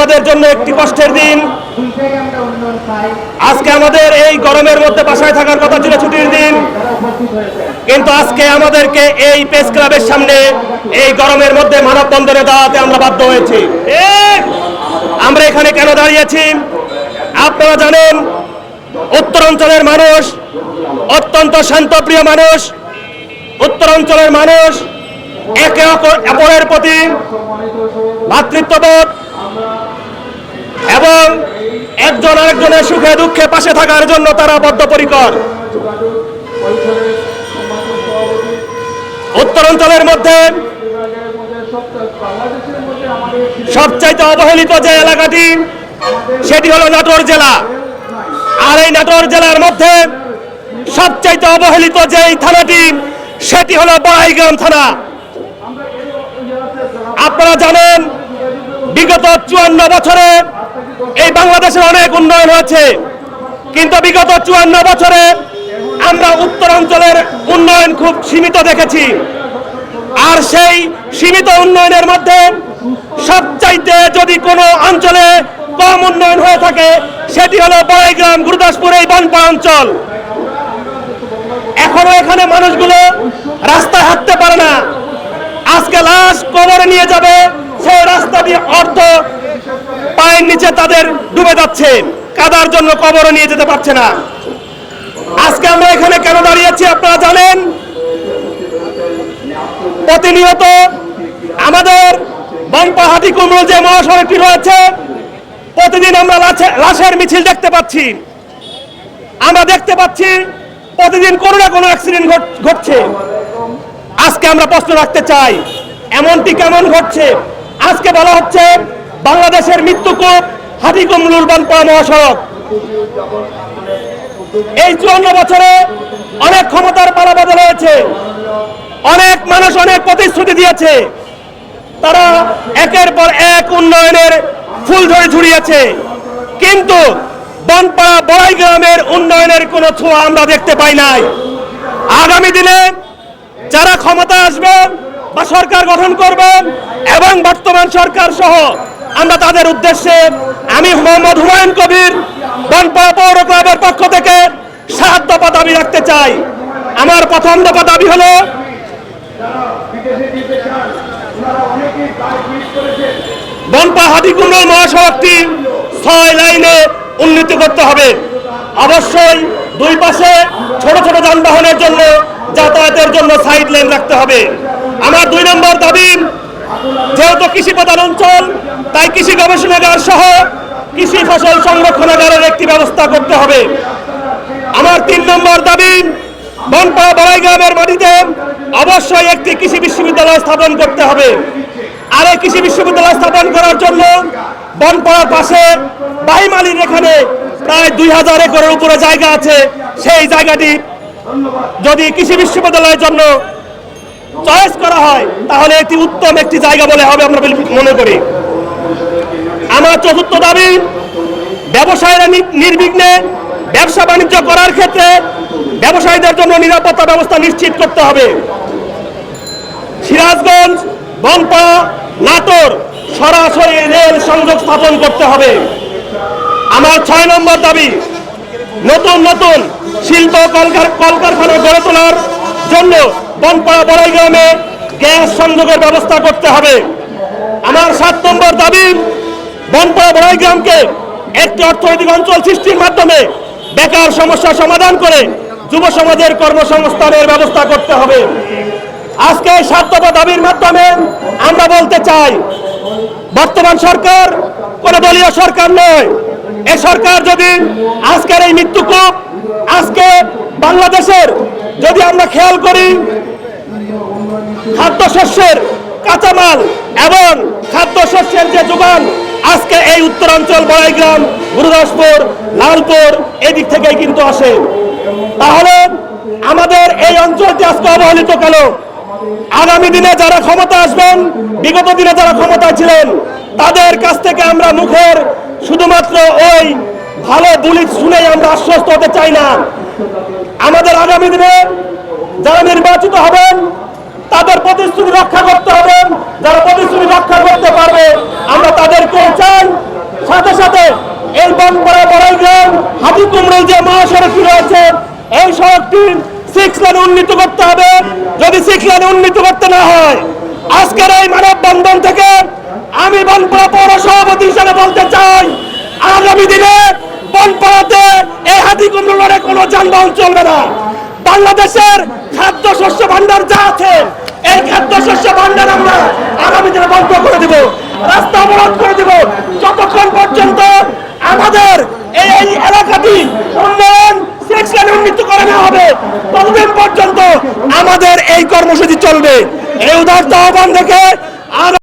আমাদের জন্য একটি কষ্টের দিন। আজকে আমাদের এই গরমের মধ্যে বাসায় থাকার কথা ছিল ছুটির দিন। কিন্তু আজকে আমাদেরকে এই প্রেস ক্লাবের সামনে এই গরমের মধ্যে মানববন্ধনে দাঁড়াতে আমরা বাধ্য হয়েছি! আমরা এখানে কেন দাঁড়িয়েছি? আপনারা জানেন উত্তরাঞ্চলের মানুষ, অত্যন্ত শান্তপ্রিয় মানুষ উত্তরাঞ্চলের মানুষ, একে অপর- অপরের প্রতি ভ্রাতৃত্ববোধ এবং একজন আরেকজনের সুখে দুঃখে পাশে থাকার জন্য তারা বদ্ধপরিকর। উত্তরাঞ্চলের মধ্যে সবচাইতে অবহেলিত যে এলাকাটি, সেটি হলো নাটোর জেলা। আর এই নাটোর জেলার মধ্যে সবচাইতে অবহেলিত যে থানাটি, সেটি হলো বড়াইগ্রাম থানা। আপনারা জানেন, বিগত চুয়ান্ন বছরে এই বাংলাদেশের অনেক উন্নয়ন হয়েছে, কিন্তু বিগত চুয়ান্ন বছরে আমরা উত্তরাঞ্চলের উন্নয়ন খুব সীমিত দেখেছি। আর সেই সীমিত উন্নয়নের মধ্যে সবচাইতে যদি কোনো অঞ্চলে কম উন্নয়ন হয়ে থাকে, সেটি হলো বড়াইগ্রাম, গুরুদাসপুর, এই বনপা অঞ্চল। এখনও এখানে মানুষগুলো রাস্তায় হাঁটতে পারে না। আজকে লাশ কবরে নিয়ে যাবে, সেই রাস্তা দিয়ে অর্থ পায়ের নিচে তাদের ডুবে যাচ্ছে। কাদার জন্য কবরে নিয়ে যেতে পারছে না। আজকে আমরা এখানে কেন দাঁড়িয়েছি আপনারা জানেন? প্রতিনিয়ত আমাদের বনপাহাটি কুমড়ো যে মহাসড়কটি রয়েছে, প্রতিদিন আমরা লাশের মিছিল দেখতে পাচ্ছি। আমরা দেখতে পাচ্ছি প্রতিদিন কোনো না কোনো অ্যাক্সিডেন্ট ঘটছে। আজকে আমরা প্রশ্ন রাখতে চাই, এমনটি কেমন ঘটছে? আজকে বলা হচ্ছে বাংলাদেশের মৃত্যুকূপ হাটিকুমরুল বানপাড়া মহাসড়ক। এই চুয়ান্ন বছরে অনেক ক্ষমতার পালা বদল হয়েছে। অনেক মানুষ অনেক প্রতিশ্রুতি দিয়েছে। তারা একের পর এক উন্নয়নের ফুল ধরে ঝুড়িয়েছে কিন্তু বনপাড়া বড়াই গ্রামের উন্নয়নের কোনো ছোঁয়া আমরা দেখতে পাই নাই। আগামী দিনে যারা ক্ষমতা আসবেন বা সরকার গঠন করবেন এবং বর্তমান সরকার সহ আমরা তাদের উদ্দেশ্যে আমি মোহাম্মদ হুমায়ুন কবির বনপাড়া পৌর ক্লাবের পক্ষ থেকে সাত দফা দাবি রাখতে চাই। আমার প্রথম দফা দাবি হলো বনপা হাতিকুমড়ার মহাসড়কটি ছয় লাইনে উন্নতি করতে হবে। অবশ্যই দুই পাশে ছোট ছোট যানবাহনের জন্য যাতায়াতের জন্য সাইড লাইন রাখতে হবে। আমার দুই নম্বর দাবি যেহেতু কৃষি প্রধান অঞ্চল, তাই কৃষি গবেষণাগার সহ কৃষি ফসল সংরক্ষণাগারের একটি ব্যবস্থা করতে হবে। আমার তিন নম্বর দাবি, বনপাড়া বড়াই গ্রামের মাটিতে অবশ্যই একটি কৃষি বিশ্ববিদ্যালয় স্থাপন করতে হবে। আর এই কৃষি বিশ্ববিদ্যালয় স্থাপন করার জন্য বনপাড়ার পাশে বাহিমালির এখানে প্রায় দুই হাজার একরের উপরে জায়গা আছে। সেই জায়গাটি যদি কৃষি বিশ্ববিদ্যালয়ের জন্য চয়েস করা হয়, তাহলে এটি উত্তম একটি জায়গা বলে হবে আমরা মনে করি। আমার চতুর্থ দাবি, ব্যবসায়ীরা নির্বিঘ্নে ব্যবসা বাণিজ্য করার ক্ষেত্রে ব্যবসায়ীদের জন্য নিরাপত্তা ব্যবস্থা নিশ্চিত করতে হবে। সিরাজগঞ্জ বনপা নাটোর সরাসরি রেল সংযোগ স্থাপন করতে হবে। আমার ছয় নম্বর দাবি, নতুন নতুন শিল্প কলকার- কলকারখানা গড়ে তোলার জন্য বনপাড়া বড়াই গ্রামে গ্যাস সংযোগের ব্যবস্থা করতে হবে। আমার সাত নম্বর দাবি, বনপাড়া বড়াই গ্রামকে একটি অর্থনৈতিক অঞ্চল সৃষ্টির মাধ্যমে বেকার সমস্যা সমাধান করে যুব সমাজের কর্মসংস্থানের ব্যবস্থা করতে হবে। আজকে এই দফা দাবির মাধ্যমে আমরা বলতে চাই, বর্তমান সরকার কোন দলীয় সরকার নয়। এ সরকার যদি আজকের এই মৃত্যুকূপ, আজকে বাংলাদেশের যদি আমরা খেয়াল করি খাদ্যশস্যের কাঁচামাল এবং খাদ্যশস্যের যে যোগান, আজকে এই উত্তরাঞ্চল বড়াইগ্রাম, গুরুদাসপুর, লালপুর, এদিক থেকেই কিন্তু আসে। তাহলে আমাদের এই অঞ্চলটি আজকে অবহেলিত কেন? আগামী দিনে যারা ক্ষমতা আসবেন, বিগত দিনে যারা ক্ষমতা ছিলেন, তাদের কাছ থেকে আমরা মুখের শুধুমাত্র ওই ভালো বুলি শুনেই আমরা আশ্বস্ত হতে চাই না। আমাদের আগামী দিনে যারা নির্বাচিত হবেন তাদের প্রতিশ্রুতি রক্ষা করতে হবে। যারা প্রতিশ্রুতি রক্ষা করতে পারবে, আমরা তাদেরকে চাই। সাথে সাথে এই বনপাড়া বড়াইগ্রাম হাতি কুমড়ল যে মহাসড়কটি রয়েছে, এই সড়কটি সিক্স লেনে উন্নীত করতে হবে। যদি সিক্স লেনে উন্নীত করতে না হয়, আজকের এই মানব বন্ধন থেকে আমি বনপাড়া পৌর সভাপতি হিসেবে বলতে চাই, আগামী দিনে বনপাড়াতে এই হাতি কুমড়োর কোনো যানবাহন চলবে না। বাংলাদেশের খাদ্য শস্য ভান্ডার যা আছে, এই খাদ্য শস্য ভান্ডার আমরা আগামী দিনে বন্ধ করে দিব, রাস্তা অবরোধ করে দিব। যতক্ষণ পর্যন্ত আমাদের এই এলাকাটি উন্নয়ন পর্যন্ত আমাদের এই কর্মসূচি চলবে। এই উদার্ত আহ্বান থেকে